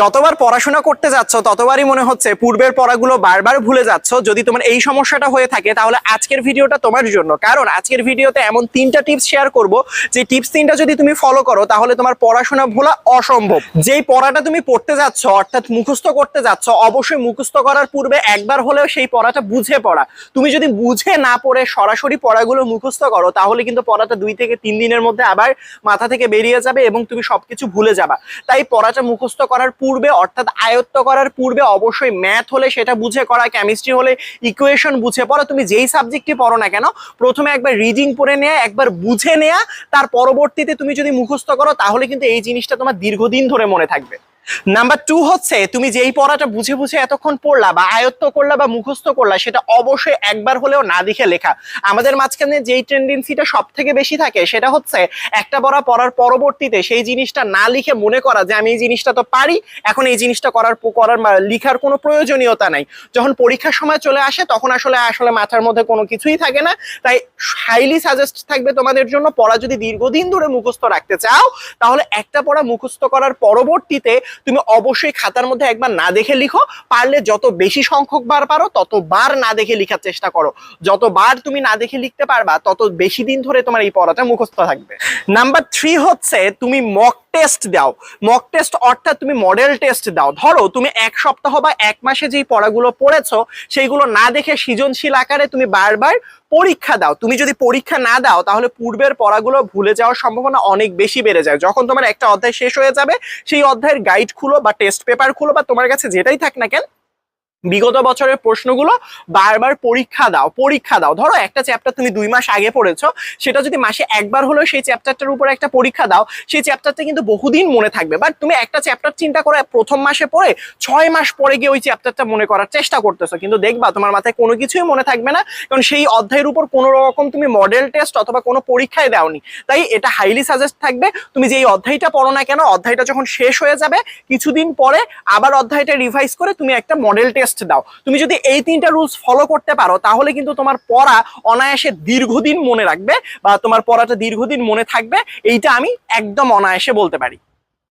যতবার পড়াশোনা করতে যাচ্ছ, ততবারই মনে হচ্ছে পূর্বের পড়াগুলো বারবার ভুলে যাচ্ছ। যদি তোমার এই সমস্যাটা হয়ে থাকে, তাহলে আজকের ভিডিওটা তোমার জন্য। কারণ আজকের ভিডিওতে এমন তিনটা টিপস শেয়ার করব। যে টিপস তিনটা যদি তুমি ফলো করো, তাহলে তোমার পড়াশোনা ভোলা অসম্ভব। যেই পড়াটা তুমি পড়তে যাচ্ছ, অর্থাৎ মুখস্থ করতে যাচ্ছ, অবশ্যই মুখস্থ করার পূর্বে একবার হলেও সেই পড়াটা বুঝে পড়া। তুমি যদি বুঝে না পড়ে সরাসরি পড়াগুলো মুখস্থ করো, তাহলে কিন্তু পড়াটা দুই থেকে তিন দিনের মধ্যে আবার মাথা থেকে বেরিয়ে যাবে এবং তুমি সবকিছু ভুলে যাবা। তাই পড়াটা মুখস্থ করার পূর্বে, অর্থাৎ আয়ত্ত করার পূর্বে অবশ্যই ম্যাথ হলে সেটা বুঝে করা কেমিস্ট্রি হলে ইকুয়েশন বুঝে পড়ো। তুমি যেই সাবজেক্টটি পড়ো না কেন, প্রথমে একবার রিডিং পড়ে নেয়া, একবার বুঝে নেয়া, তার পরবর্তীতে তুমি যদি মুখস্থ করো, তাহলে কিন্তু এই জিনিসটা তোমার দীর্ঘদিন ধরে মনে থাকবে। নাম্বার টু হচ্ছে, তুমি যেই পড়াটা বুঝে বুঝে এতক্ষণ পড়লা বা আয়ত্ত করলা বা মুখস্থ করলা, সেটা অবশ্যই একবার হলেও না দেখে লেখা। আমাদের মাঝখানে যেই টেন্ডেন্সিটা সব থেকে বেশি থাকে, সেটা হচ্ছে একটা পড়া পড়ার পরবর্তীতে সেই জিনিসটা না লিখে মনে করা যে আমি এই জিনিসটা তো পারি, এখন এই জিনিসটা করার করার লিখার কোনো প্রয়োজনীয়তা নাই। যখন পরীক্ষার সময় চলে আসে, তখন আসলে আসলে মাথার মধ্যে কোনো কিছুই থাকে না। তাই হাইলি সাজেস্ট থাকবে তোমাদের জন্য, পড়া যদি দীর্ঘদিন ধরে মুখস্থ রাখতে চাও, তাহলে একটা পড়া মুখস্থ করার পরবর্তীতে তুমি অবশ্যই খাতার মধ্যে একবার না দেখে লিখো, পারলে যত বেশি সংখ্যক বার পারো ততবার না দেখে লিখার চেষ্টা করো। যতবার তুমি না দেখে লিখতে পারবা, তত বেশি দিন ধরে তোমার এই পড়াটা মুখস্থ থাকবে। নাম্বার থ্রি হচ্ছে, তুমি মক টেস্ট দাও। মক টেস্ট অর্থাৎ তুমি মডেল টেস্ট দাও। ধরো তুমি এক সপ্তাহ বা এক মাসে যেই পড়াগুলো পড়েছো, সেইগুলো না দেখে সৃজনশীল আকারে তুমি বারবার পরীক্ষা দাও। তুমি যদি পরীক্ষা না দাও, তাহলে পূর্বের পড়াগুলো ভুলে যাওয়ার সম্ভাবনা অনেক বেশি বেড়ে যায়। যখন তোমার একটা অধ্যায় শেষ হয়ে যাবে, সেই অধ্যায়ের গাইড খুলো বা টেস্ট পেপার খুলো বা তোমার কাছে যেটাই থাক না কেন বিগত বছরের প্রশ্নগুলো বারবার পরীক্ষা দাও পরীক্ষা দাও। ধরো একটা চ্যাপ্টার তুমি দুই মাস আগে পড়েছো, সেটা যদি মাসে একবার হলেও সেই চ্যাপ্টারটার উপর একটা পরীক্ষা দাও, সেই চ্যাপ্টারটা কিন্তু বহুদিন মনে থাকবে। বাট তুমি একটা চ্যাপ্টার চিন্তা করে প্রথম মাসে পড়ে ছয় মাস পরে গিয়ে ওই চ্যাপ্টারটা মনে করার চেষ্টা করতেছো। কিন্তু দেখবা তোমার মাথায় কোনো কিছুই মনে থাকবে না, কারণ সেই অধ্যায়ের উপর কোনো রকম তুমি মডেল টেস্ট অথবা কোনো পরীক্ষায় দাওনি। তাই এটা হাইলি সাজেস্ট থাকবে, তুমি যে এই অধ্যায়টা পড়ো না কেন, অধ্যায়টা যখন শেষ হয়ে যাবে, কিছুদিন পরে আবার অধ্যায়টা রিভাইজ করে তুমি একটা মডেল টেস্ট দাও। তুমি যদি এই তিনটা রুলস ফলো করতে পারো, তাহলে কিন্তু তোমার পড়া অনায়াসে দীর্ঘদিন মনে রাখবে বা তোমার পড়াটা দীর্ঘদিন মনে থাকবে, এইটা আমি একদম অনায়াসে বলতে পারি।